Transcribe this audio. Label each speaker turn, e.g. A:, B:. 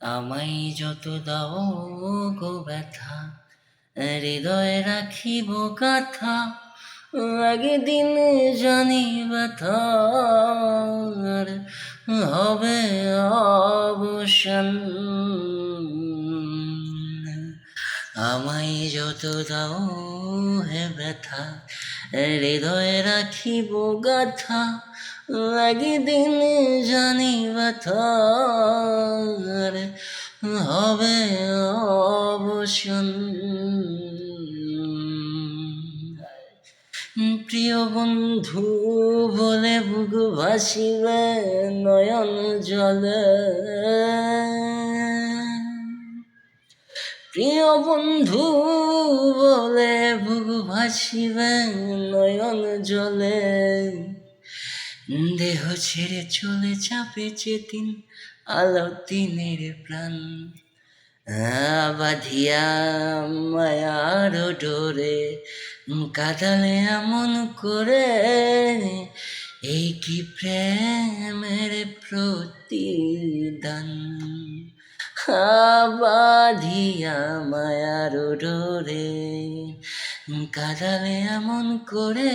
A: আমায় যত দাও গো ব্যথা, হৃদয়ে রাখিব কথা, আগে দিন জানি ব্যথার হবে অবসান। আমায় যত দাও হে ব্যথা, হৃদয়ে রাখিব গাথা একদিন জানি ব্যথার হবে অবসান। প্রিয় বন্ধু, বলে বুক ভাসিবে নয়ন জলে। প্রিয় বন্ধু, বলে বুক ভাসিবে নয়ন জলে। দেহ ছেড়ে চলে চাপে চেতিন আলো দিনের প্রাণ। বাধিয়া মায়ার ডোরে কাদালে এমন করে এই কি প্রেমের প্রতিদান? বাধিয়া মায়ার ডোরে কাদালে এমন করে